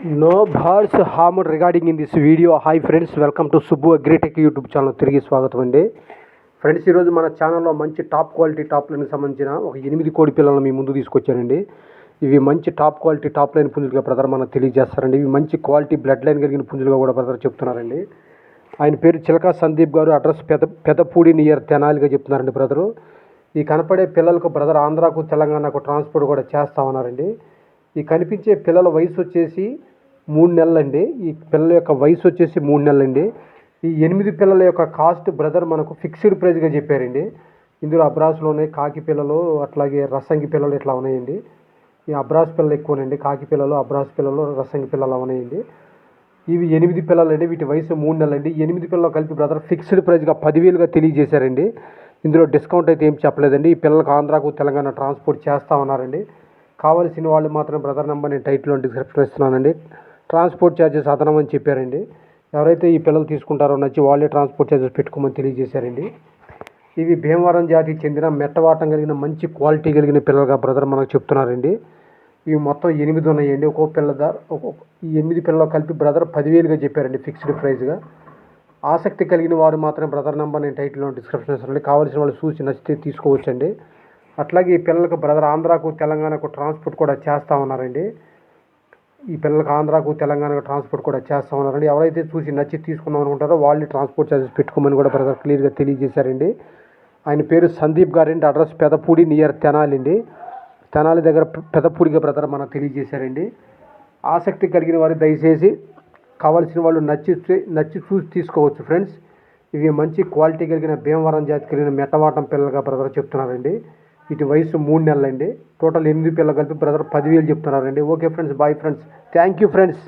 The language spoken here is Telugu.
No birds harm regarding in this video hi friends welcome to Subbu Agritech YouTube channel తిరిగి స్వాగతం అండి. ఫ్రెండ్స్ ఈరోజు మన ఛానల్లో మంచి టాప్ క్వాలిటీ టాప్ లైన్కి సంబంధించిన ఒక ఎనిమిది కోడి పిల్లలను మీ ముందు తీసుకొచ్చానండి. ఇవి మంచి టాప్ క్వాలిటీ టాప్ లైన్ పుంజులుగా బ్రదర్ మనకు తెలియజేస్తారండి. ఇవి మంచి క్వాలిటీ బ్లడ్ లైన్ కలిగిన పుంజులుగా కూడా బ్రదర్ చెప్తున్నారండి. ఆయన పేరు చిలకా సందీప్ గారు అడ్రస్ పెద పెదపూడి నియర్ తెనాలిగా చెప్తున్నారండి బ్రదరు ఈ కనపడే పిల్లలకు బ్రదర్ ఆంధ్రాకు తెలంగాణకు ట్రాన్స్పోర్ట్ కూడా చేస్తా ఉన్నారండి. ఈ కనిపించే పిల్లల వయసు వచ్చేసి మూడు నెలలండి. ఈ పిల్లల యొక్క వయసు వచ్చేసి మూడు నెలలండి. ఈ ఎనిమిది పిల్లల యొక్క కాస్ట్ బ్రదర్ మనకు ఫిక్స్డ్ ప్రైస్గా చెప్పారండి. ఇందులో అబ్రాస్లో ఉన్నాయి కాకి పిల్లలు అట్లాగే రసంగి పిల్లలు ఇట్లా ఉన్నాయండి. ఈ అబ్రాస్ పిల్లలు ఎక్కువనండి. కాకి పిల్లలు అబ్రాస్ పిల్లలు రసంగి పిల్లలు ఉన్నాయండి. ఇవి ఎనిమిది పిల్లలండి. వీటి వయసు మూడు నెలలు అండి ఎనిమిది పిల్లలు కలిపి బ్రదర్ ఫిక్స్డ్ ప్రైస్గా పదివేలుగా తెలియజేశారండి. ఇందులో డిస్కౌంట్ అయితే ఏం చెప్పలేదండి. ఈ పిల్లలకు ఆంధ్రాకు తెలంగాణ ట్రాన్స్పోర్ట్ చేస్తా ఉన్నారండి. కావాల్సిన వాళ్ళు మాత్రం బ్రదర్ నెంబర్ నేను టైట్లో డిస్క్రిప్షన్ ఇస్తున్నానండి. ట్రాన్స్పోర్ట్ ఛార్జెస్ అదనమని చెప్పారండి. ఎవరైతే ఈ పిల్లలు తీసుకుంటారో నచ్చి వాళ్ళే ట్రాన్స్పోర్ట్ ఛార్జెస్ పెట్టుకోమని తెలియజేశారండి. ఇవి భీమవరం జాతికి చెందిన మెట్టవాటం కలిగిన మంచి క్వాలిటీ కలిగిన పిల్లలుగా బ్రదర్ మనకు చెప్తున్నారండి. ఇవి మొత్తం ఎనిమిది ఉన్నాయండి. ఒక్కో పిల్ల ఈ ఎనిమిది పిల్లలు కలిపి బ్రదర్ పదివేలుగా చెప్పారండి ఫిక్స్డ్ ప్రైస్గా ఆసక్తి కలిగిన వారు మాత్రం బ్రదర్ నెంబర్ నేను టైటిల్లో డిస్క్రిప్షన్ ఇస్తానండి. కావాల్సిన వాళ్ళు చూసి నచ్చితే తీసుకోవచ్చండి. అట్లాగే ఈ పిల్లలకు బ్రదర్ ఆంధ్రాకు తెలంగాణకు ట్రాన్స్పోర్ట్ కూడా చేస్తూ ఉన్నారండి. ఈ పిల్లలకు ఆంధ్రాకు తెలంగాణకు ట్రాన్స్పోర్ట్ కూడా చేస్తా ఉన్నారండి. ఎవరైతే చూసి నచ్చి తీసుకుందాం అనుకుంటారో వాళ్ళు ట్రాన్స్పోర్ట్ ఛార్జెస్ పెట్టుకోమని కూడా బ్రదర్ క్లియర్గా తెలియజేశారండి. ఆయన పేరు సందీప్ గారండి. అడ్రస్ పెదపూడి నియర్ తెనాలి అండి. తెనాలి దగ్గర పెదపూడిగా బ్రదర్ మనకు తెలియజేశారండి. ఆసక్తి కలిగిన వారు దయచేసి కావాల్సిన వాళ్ళు నచ్చి నచ్చి చూసి తీసుకోవచ్చు ఫ్రెండ్స్. ఇవి మంచి క్వాలిటీ కలిగిన భీమవరం జాతి కలిగిన మెట్టవాటం పిల్లలుగా బ్రదర్ చెప్తున్నారండి. వీటి వయసు మూడు నెలలండి. టోటల్ ఎనిమిది పిల్లలు కలిపి బ్రదర్ పదివేలు చెప్తున్నారండి. Okay friends bye friends thank you friends